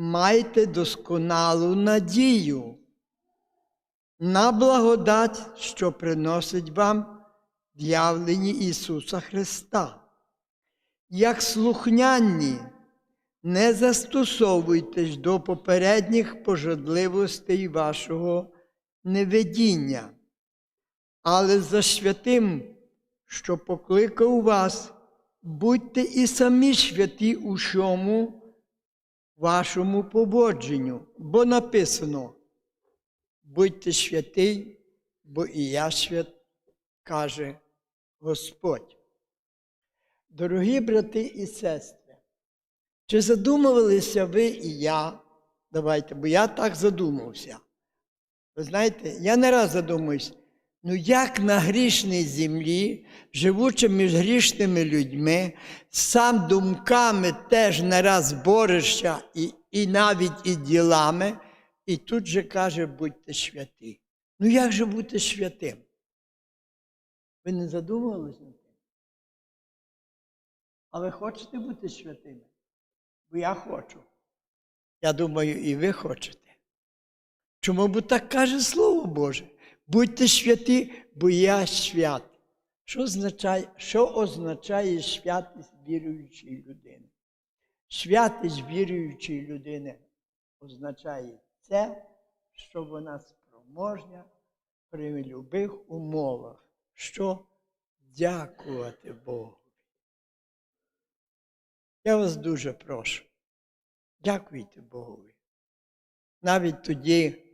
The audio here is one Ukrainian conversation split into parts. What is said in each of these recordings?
майте досконалу надію на благодать, що приносить вам в явленні Ісуса Христа. Як слухняні, не застосовуйтесь до попередніх пожадливостей вашого неведіння, але за святим, що покликав вас, будьте і самі святі у всьому вашому поводженню, бо написано, будьте святий, бо і я свят, каже Господь. Дорогі брати і сестри, чи задумувалися ви і я? Давайте, бо я так задумався. Ви знаєте, я не раз задумуюсь, ну як на грішній землі, живучи між грішними людьми, сам думками теж не раз борешся і, і навіть і ділами, і тут же каже, будьте святі. Ну як же бути святим? Ви не задумувалися над тим? А ви хочете бути святими? Бо я хочу. Я думаю, і ви хочете. Чому бо так каже Слово Боже? Будьте святі, бо я свят. Що означає, що означає святість віруючої людини? Святість віруючої людини означає це, що вона спроможня при любих умовах, що дякувати Богу. Я вас дуже прошу. Дякуйте Богові. Навіть тоді,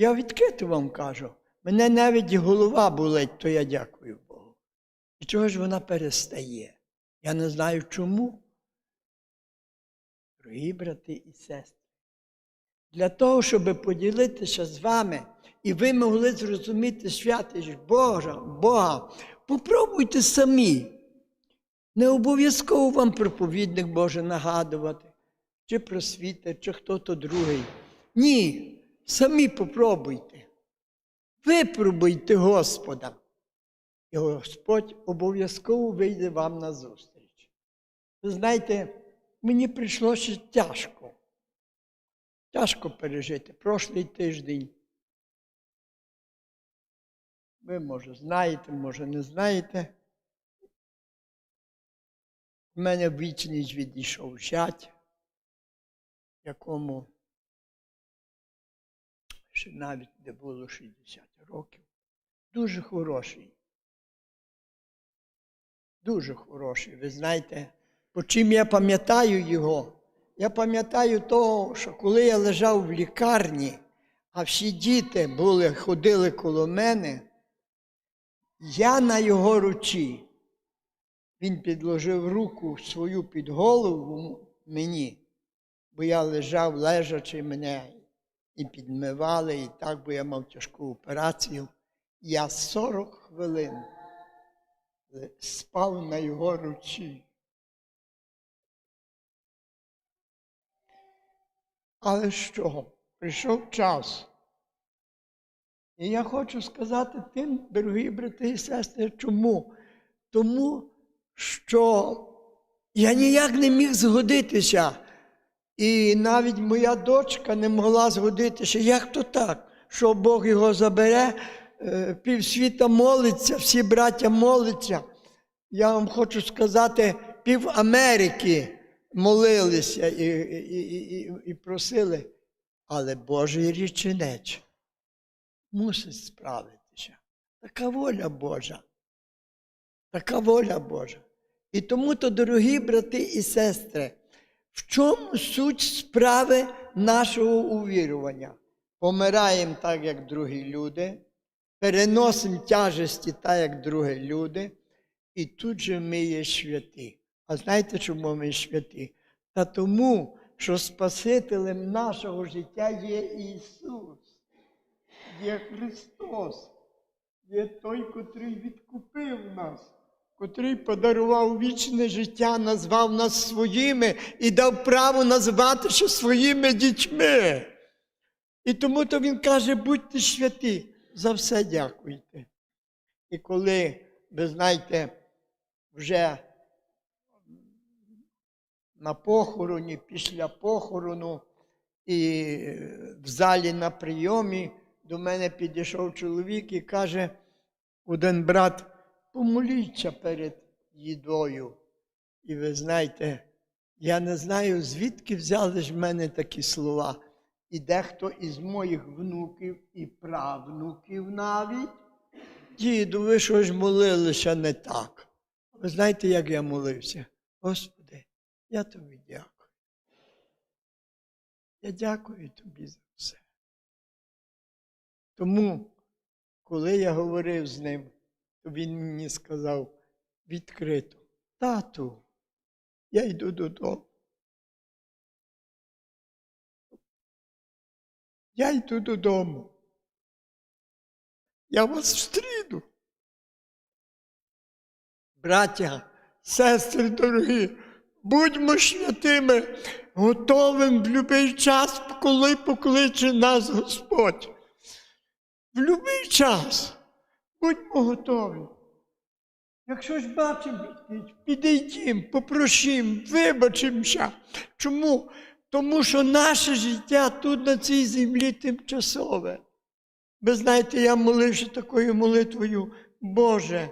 я відкрито вам кажу, мене навіть голова болить, то я дякую Богу. І чого ж вона перестає? Я не знаю чому. Дорогі брати і сестри, для того, щоб поділитися з вами, і ви могли зрозуміти святість Божа, Бога, попробуйте самі. Не обов'язково вам проповідник Боже нагадувати, чи просвітер, чи хто-то другий. Ні, самі попробуйте. Випробуйте Господа. І Господь обов'язково вийде вам на зустріч. Ви знаєте, мені прийшлося тяжко. Тяжко пережити прошлий тиждень. Ви, може, знаєте, може, не знаєте. У мене в вічність відійшов зять, якому ще навіть не було 60 років. Дуже хороший. Дуже хороший. Ви знаєте, по чим я пам'ятаю його? Я пам'ятаю того, що коли я лежав в лікарні, а всі діти були, ходили коло мене, я на його ручі. Він підложив руку свою під голову мені, бо я лежав лежачи мене і підмивали, і так, бо я мав тяжку операцію. Я 40 хвилин спав на його ручі. Але що? Прийшов час. І я хочу сказати тим, дорогі брати і сестри, чому? Тому що я ніяк не міг згодитися. І навіть моя дочка не могла згодитися. Як то так? Що Бог його забере, е, півсвіта молиться, всі браття моляться. Я вам хочу сказати, пів Америки молилися і, і, і, і просили, але Божий річенець мусить справитися. Така воля Божа. Така воля Божа. І тому то, дорогі брати і сестри, в чому суть справи нашого увірування? Помираємо так, як другі люди, переносимо тяжесті так, як другі люди, і тут же ми є святі. А знаєте, чому ми святі? Та тому, що Спасителем нашого життя є Ісус, є Христос, є той, котрий відкупив нас котрий подарував вічне життя, назвав нас своїми і дав право назватися своїми дітьми. І тому то він каже, будьте святі, за все дякуйте. І коли, ви знаєте, вже на похороні, після похорону, і в залі на прийомі до мене підійшов чоловік і каже: один брат, помоліться перед їдою. І ви знаєте, я не знаю, звідки взяли ж в мене такі слова. І дехто із моїх внуків і правнуків навіть, діду, ви що ж молилися не так. Ви знаєте, як я молився? Господи, я тобі дякую. Я дякую тобі за все. Тому, коли я говорив з ним, він мені сказав відкрито, тату, я йду додому. Я йду додому. Я вас встріну. Браття, сестри дорогі, будьмо святими, готовим в будь-який час, коли покличе нас Господь. В будь-який час будьмо готові. Якщо ж бачимо, підійдімо, попросимо, вибачимося. Чому? Тому що наше життя тут на цій землі тимчасове. Ви знаєте, я молився такою молитвою, Боже,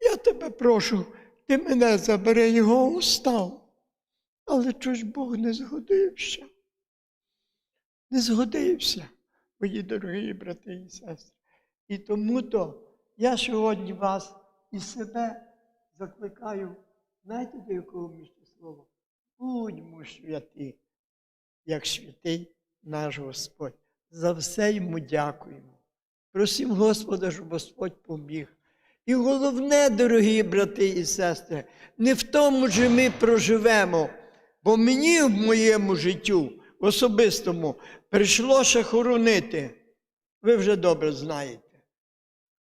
я тебе прошу, ти мене забери його устав. Але чого ж Бог не згодився? Не згодився, мої дорогі брати і сестри. І тому то я сьогодні вас і себе закликаю, знаєте, до якого місця слова? Будьмо святі, як святий наш Господь. За все йому дякуємо. Просимо Господа, щоб Господь поміг. І головне, дорогі брати і сестри, не в тому, що ми проживемо, бо мені в моєму життю особистому прийшлося хоронити. Ви вже добре знаєте.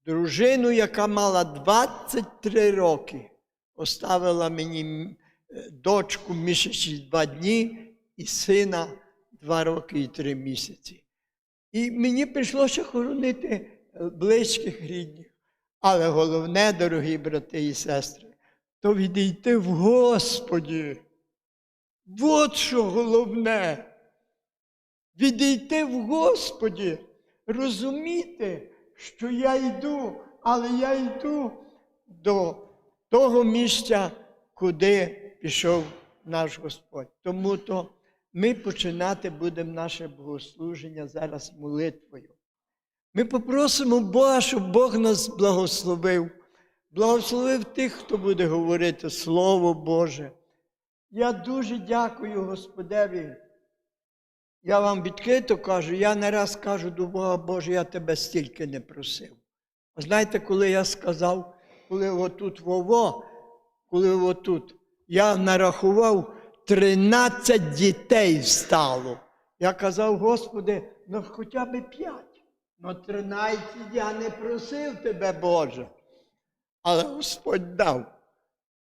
Дружину, яка мала 23 роки, оставила мені е, дочку місяці два дні і сина два роки і три місяці. І мені прийшлося хоронити е, близьких рідних. Але головне, дорогі брати і сестри, то відійти в Господі. От що головне. Відійти в Господі, розуміти, що я йду, але я йду до того місця, куди пішов наш Господь. Тому то ми починати будемо наше богослуження зараз молитвою. Ми попросимо Бога, щоб Бог нас благословив, благословив тих, хто буде говорити Слово Боже. Я дуже дякую Господеві. Я вам відкрито кажу, я не раз кажу до Бога, Боже, я тебе стільки не просив. А знаєте, коли я сказав, коли отут Вово, коли отут, я нарахував 13 дітей встало. Я казав, Господи, ну хоча б 5. Ну 13 я не просив тебе, Боже. Але Господь дав.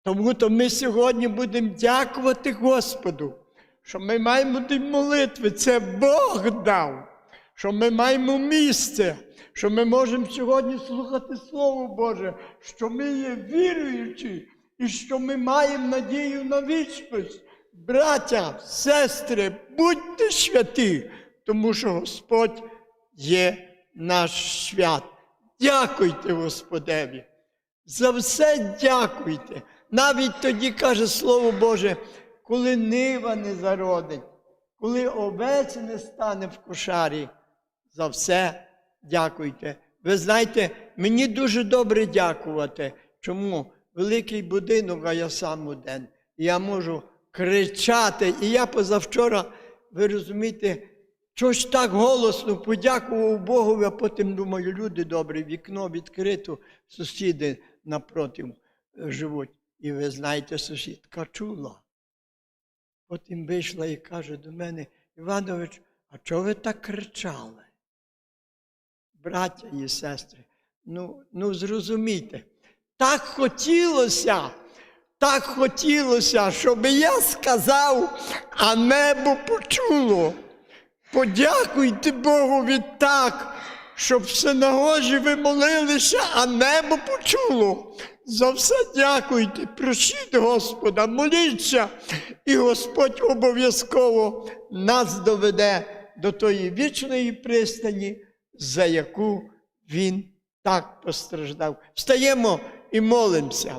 Тому то ми сьогодні будемо дякувати Господу, що ми маємо ті молитви, це Бог дав, що ми маємо місце, що ми можемо сьогодні слухати Слово Боже, що ми є віруючі і що ми маємо надію на вічність. Браття, сестри, будьте святі, тому що Господь є наш свят. Дякуйте Господеві. За все дякуйте. Навіть тоді каже Слово Боже, коли нива не зародить, коли овець не стане в кошарі, за все дякуйте. Ви знаєте, мені дуже добре дякувати. Чому? Великий будинок, а я сам один. Я можу кричати. І я позавчора, ви розумієте, щось так голосно подякував Богу, а потім думаю, люди добрі, вікно відкрито, сусіди напроти е, живуть. І ви знаєте, сусідка чула. Потім вийшла і каже до мене, Іванович, а чого ви так кричали? Браття і сестри, ну, ну зрозумійте, так хотілося, так хотілося, щоб я сказав, а небо почуло. Подякуйте Богу відтак, щоб в синагозі ви молилися, а небо почуло. За все дякуйте, просіть Господа, моліться, і Господь обов'язково нас доведе до тої вічної пристані, за яку Він так постраждав. Встаємо і молимося.